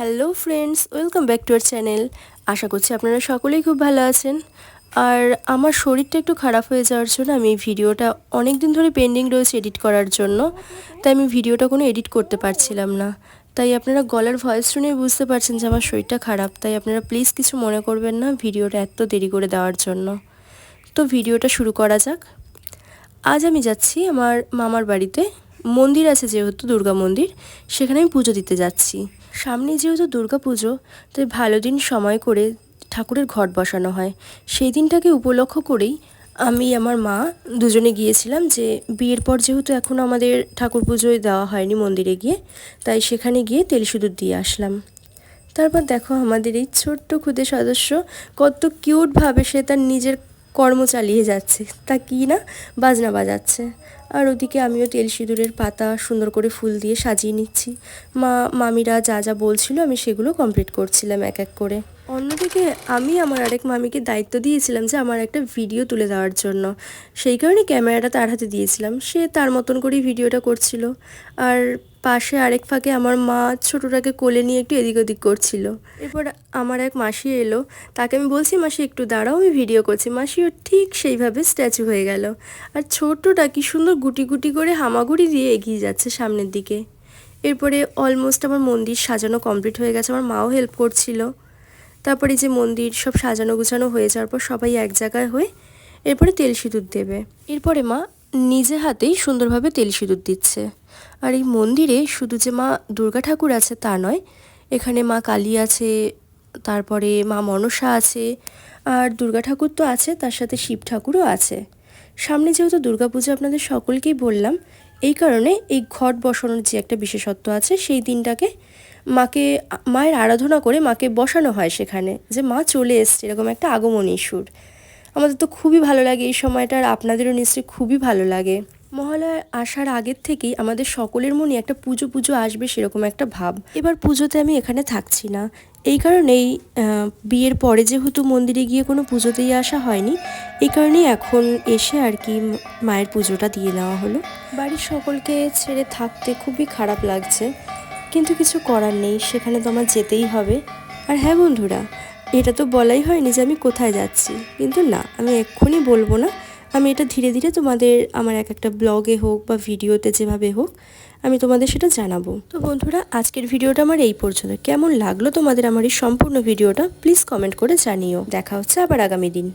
Hello friends, welcome back to our channel. আশা করছি আপনারা সকলেই খুব ভালো আছেন। আর আমার শরীরটা একটু খারাপ হয়ে যাওয়ার জন্য আমি ভিডিওটা অনেক দিন ধরে পেন্ডিং রয়েছে এডিট করার জন্য। তাই আমি ভিডিওটা কোনো এডিট করতে পারছিলাম না। তাই আপনারা গলার ভয়েস শুনে বুঝতে পারছেন যে আমার শরীরটা খারাপ। তাই আপনারা প্লিজ কিছু মনে করবেন না ভিডিওটা এত দেরি করে দেওয়ার জন্য। তো ভিডিওটা শুরু করা যাক। আজ আমি যাচ্ছি আমার মামার বাড়িতে। মন্দির আছে যেহেতু, দুর্গা মন্দির, সেখানে আমি পুজো দিতে যাচ্ছি। সামনে যেহেতু দুর্গা পুজো, তাই ভালো দিন সময় করে ঠাকুরের ঘট বসানো হয়। সেই দিনটাকে উপলক্ষ করেই আমি, আমার মা দুজনে গিয়েছিলাম যে, বিয়ের পর যেহেতু এখনও আমাদের ঠাকুর পুজোয় দেওয়া হয়নি মন্দিরে গিয়ে, তাই সেখানে গিয়ে তেল সিঁদুর দিয়ে আসলাম। তারপর দেখো আমাদের এই ছোট্ট ক্ষুদে সদস্য কত কিউটভাবে সে তার নিজের কর্ম চালিয়ে যাচ্ছে। তা কি না? বাজনা বাজাচ্ছে। আর ওদিকে আমিও তেল সিঁদুরের পাতা সুন্দর করে ফুল দিয়ে সাজিয়ে নিচ্ছি। মা, মামিরা যা যা বলছিল আমি সেগুলো কমপ্লিট করছিলাম এক এক করে। অন্যদিকে আমি আমার আরেক মামিকে দায়িত্ব দিয়েছিলাম যে আমার একটা ভিডিও তুলে দেওয়ার জন্য। সেই কারণে ক্যামেরাটা তার হাতে দিয়েছিলাম। সে তার মতন করেই ভিডিওটা করছিল। আর পাশে আরেক ফাঁকে আমার মা ছোটোটাকে কোলে নিয়ে একটু এদিক ওদিক করছিল। এরপর আমার এক মাসি এলো। তাকে আমি বলছি, মাসি, একটু দাঁড়াও, আমি ভিডিও করছি। মাসিও ঠিক সেইভাবে স্ট্যাচু হয়ে গেল। আর ছোট্টটা কি সুন্দর গুটি গুটি করে হামাগুড়ি দিয়ে এগিয়ে যাচ্ছে সামনের দিকে। এরপরে অলমোস্ট আমার মন্দির সাজানো কমপ্লিট হয়ে গেছে। আমার মাও হেল্প করছিল। তারপরে যে মন্দির সব সাজানো গুছানো হয়ে যাওয়ার পর সবাই এক জায়গায় হয়ে এরপরে তেল সিঁদুর দেবে। এরপরে মা নিজে হাতেই সুন্দরভাবে তেল সিঁদুর দিচ্ছে। আর এই মন্দিরে শুধু যে মা দুর্গা ঠাকুর আছে তা নয়, এখানে মা কালী আছে, তারপরে মা মনসা আছে, আর দুর্গা ঠাকুর তো আছে, তার সাথে শিব ঠাকুরও আছে। সামনে যেহেতু দুর্গাপুজো আপনাদের সকলকেই বললাম, এই কারণে এই ঘট বসানোর যে একটা বিশেষত্ব আছে, সেই দিনটাকে মাকে, মায়ের আরাধনা করে মাকে বসানো হয় সেখানে যে মা চলে এসছে, এরকম একটা আগমনী সুর। আমাদের তো খুবই ভালো লাগে এই সময়টা আর আপনাদেরও নিশ্চয়ই খুবই ভালো লাগে। মহালয়া আসার আগের থেকেই আমাদের সকলের মনে একটা পুজো পুজো আসবে সেরকম একটা ভাব। এবার পুজোতে আমি এখানে থাকছি না। এই কারণেই বিয়ের পরে যেহেতু মন্দিরে গিয়ে কোনো পুজোতেই আসা হয়নি, এই কারণেই এখন এসে আর কি মায়ের পুজোটা দিয়ে নেওয়া হলো। বাড়ির সকলকে ছেড়ে থাকতে খুবই খারাপ লাগছে। কিন্তু কিছু করার নেই, সেখানে তো আমার যেতেই হবে। আর হ্যাঁ বন্ধুরা, এটা তো বলাই হয়নি যে আমি কোথায় যাচ্ছি। কিন্তু না, আমি এক্ষুনি বলব না। আমি এটা ধীরে ধীরে তোমাদের আমার এক একটা ব্লগে হোক বা ভিডিওতে যেভাবে হোক, আমি তোমাদের সেটা জানাব। তো বন্ধুরা, আজকের ভিডিওটা আমার এই পর্যন্ত। কেমন লাগল তোমাদের আমার এই সম্পূর্ণ ভিডিওটা প্লিজ কমেন্ট করে জানিও। দেখা হচ্ছে আবার আগামী দিন।